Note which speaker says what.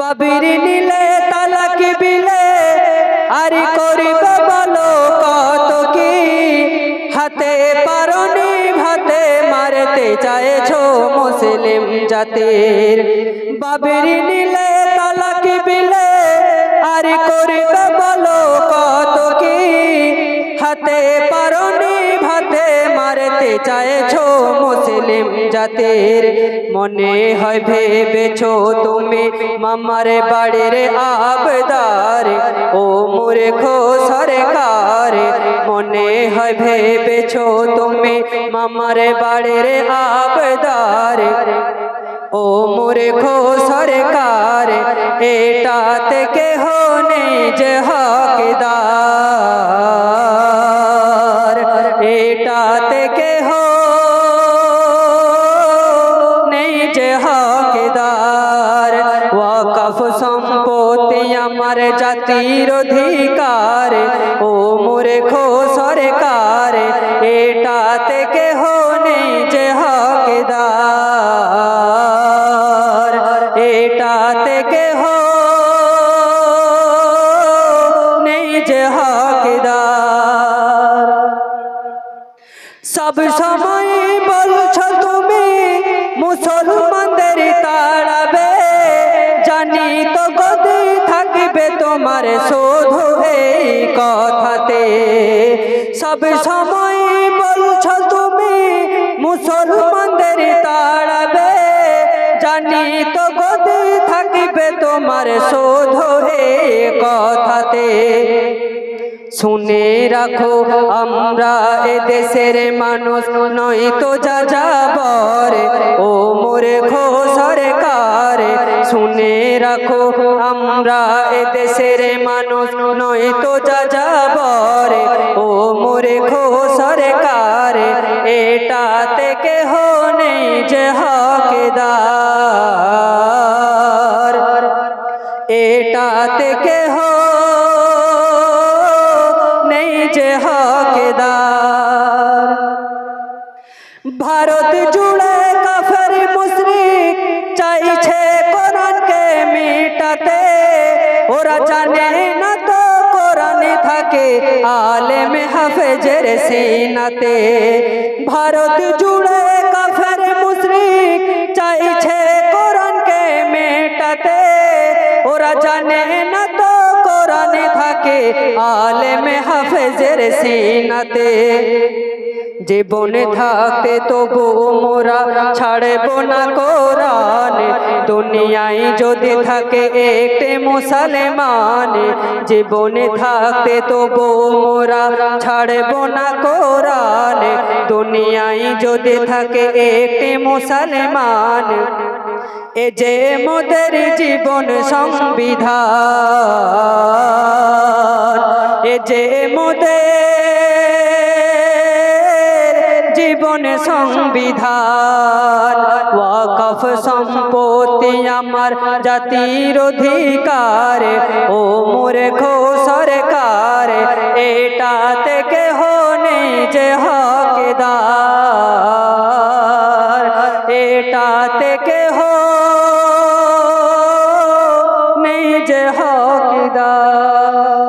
Speaker 1: বাবির নিলে তালাক বিলে, আর করিব বলো কত কি? হাতে পারনি, ভাতে মারতে চাইছো মুসলিম জাতির। বাবির নিলে তালাক বিলে, আর করিব বলো কত কি? হাতে পারনি ভাতে মারতে চাইছো মুসলিম জাতির। মনে হয় ভেবেছো তুমি মামার বাড়ির আবদার। ও মূর্খ সরকার, মনে হয় ভেবেছো তুমি মামার বাড়ির আবদার। ও মূর্খ সরকার এটা থেকে হনে যে হকদার এটা থেকে হো নেই যে হকদার। ওয়াকফ সম্পত্তি আমার জাতির অধিকার। ও মূর্খ সরকার এটা থেকে হো সব সময় বলছো তুমি, মুসলমানদের তাড়াবে। জানি তো গদি থাকবে তোমার শোধ এই কথাতে। সব সময় বলছো তুমি, মুসলমানদের তাড়াবে। জানি তো গদি থাকবে তোমার শোধ এই কথাতে। শুনে রাখো, আমরা এ দেশের মানুষ নয় তো যা যাবর ও মোরে খো সরকার। শুনে রাখো, আমরা এ দেশের মানুষ নয় তো যা যাবর ও মোরে খো সরকার। এটা থেকে হনে যে হকদার। এটা থেকে হো যে হকদার। ভারত জুড়ে কাফের মুশরিক চাইছে কোরআনকে মিটাতে। ওরা জানে না তো কোরআনে থাকে আলেম হাফেজের সিনাতে। ভারত জুড়ে কাফের মুশরিক চাইছে থাকে আলেম হাফেজের সিনাতে। জীবনে থাকতে তবু মোরা ছাড়ব না কোরআন। দুনিয়ায় যদি থাকে একটি মুসলমান, জীবনে থাকতে তবু মোরা ছাড়ব না কোরআন। দুনিয়ায় যদি থাকে একটি মুসলমান, এ যে মোদের জীবন সংবিধান। যে মোদের জীবন সংবিধান, ওয়াকফ সম্পত্তি আমার জাতির অধিকার, ও মূর্খ সরকার, এটা থেকে হনে যে হকদার, এটা থেকে হো যে হকদার।